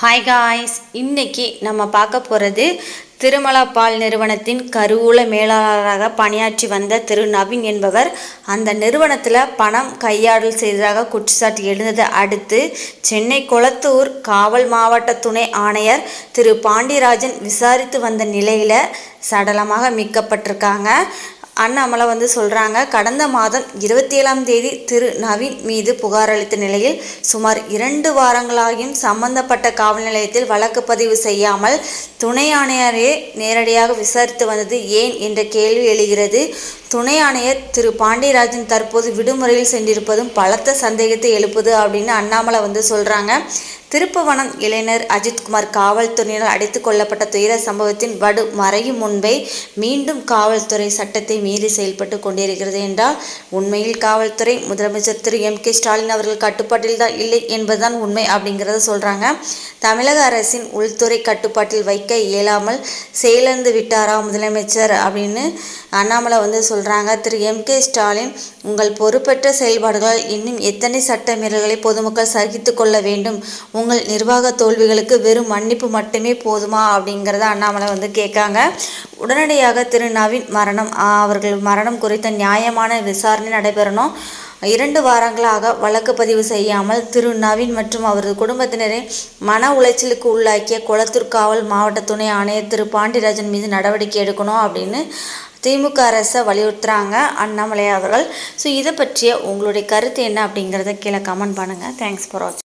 Hi guys இன்னைக்கு நம்ம பார்க்க போகிறது திருமலா பால் நிறுவனத்தின் கருவூல மேலாளராக பணியாற்றி வந்த திரு நவீன் என்பவர். அந்த நிறுவனத்தில் பணம் கையாடல் செய்ததாக குற்றச்சாட்டு எழுந்ததை. அடுத்து சென்னை கொளத்தூர் காவல் மாவட்ட துணை ஆணையர் திரு பாண்டியராஜன் விசாரித்து வந்த நிலையில் சடலமாக மீட்கப்பட்டிருக்காங்க. அண்ணாமலை வந்து சொல்கிறாங்க கடந்த மாதம் இருபத்தி ஏழாம் தேதி திரு. நவீன் மீது புகார் அளித்த நிலையில் சுமார் இரண்டு வாரங்களாகியும் சம்பந்தப்பட்ட காவல் நிலையத்தில் வழக்கு பதிவு செய்யாமல் துணை ஆணையரே நேரடியாக விசாரித்து வந்தது ஏன்? என்ற கேள்வி எழுகிறது. துணை ஆணையர் திரு பாண்டியராஜன் தற்போது விடுமுறையில் சென்றிருப்பதும் பலத்த சந்தேகத்தை எழுப்புது அப்படின்னு அண்ணாமலை வந்து சொல்கிறாங்க திருப்புவனம் இளைஞர் அஜித்குமார் காவல்துறையினால் அடித்து கொல்லப்பட்ட துயர சம்பவத்தின் வடு மறையும் முன்பே மீண்டும் காவல்துறை சட்டத்தை மீறி செயல்பட்டு கொண்டிருக்கிறது என்றால் உண்மையில் காவல்துறை முதலமைச்சர் திரு எம் கே ஸ்டாலின் அவர்கள் கட்டுப்பாட்டில் தான் இல்லை என்பதுதான் உண்மை அப்படிங்கிறத சொல்கிறாங்க தமிழக அரசின் உள்துறை கட்டுப்பாட்டில் வைக்க இயலாமல் செயலந்து விட்டாரா முதலமைச்சர் அப்படின்னு அண்ணாமலை வந்து சொல் சொல்கிறாங்க திரு. எம். கே. ஸ்டாலின் உங்கள் பொறுப்பற்ற செயல்பாடுகளால் இன்னும் எத்தனை சட்ட மீறல்களை பொதுமக்கள் சகித்து கொள்ள வேண்டும்? உங்கள் நிர்வாக தோல்விகளுக்கு வெறும் மன்னிப்பு மட்டுமே போதுமா? அப்படிங்கிறத அண்ணாமலை வந்து கேட்காங்க உடனடியாக திரு. நவீன் மரணம் அவர்கள் மரணம் குறித்த நியாயமான விசாரணை நடைபெறணும். இரண்டு வாரங்களாக வழக்கு பதிவு செய்யாமல் திரு. நவீன் மற்றும் அவரது குடும்பத்தினரை மன உளைச்சலுக்கு உள்ளாக்கிய குளத்தூர் காவல் மாவட்ட துணை ஆணையர் திரு. பாண்டியராஜன் மீது நடவடிக்கை எடுக்கணும் அப்படின்னு திமுக அரசை வலியுறுத்துகிறாங்க அண்ணாமலை அவர்கள். ஸோ இதை பற்றிய உங்களுடைய கருத்து என்ன அப்படிங்கிறத கீழே கமெண்ட் பண்ணுங்கள் தேங்க்ஸ் ஃபார் வாட்சிங்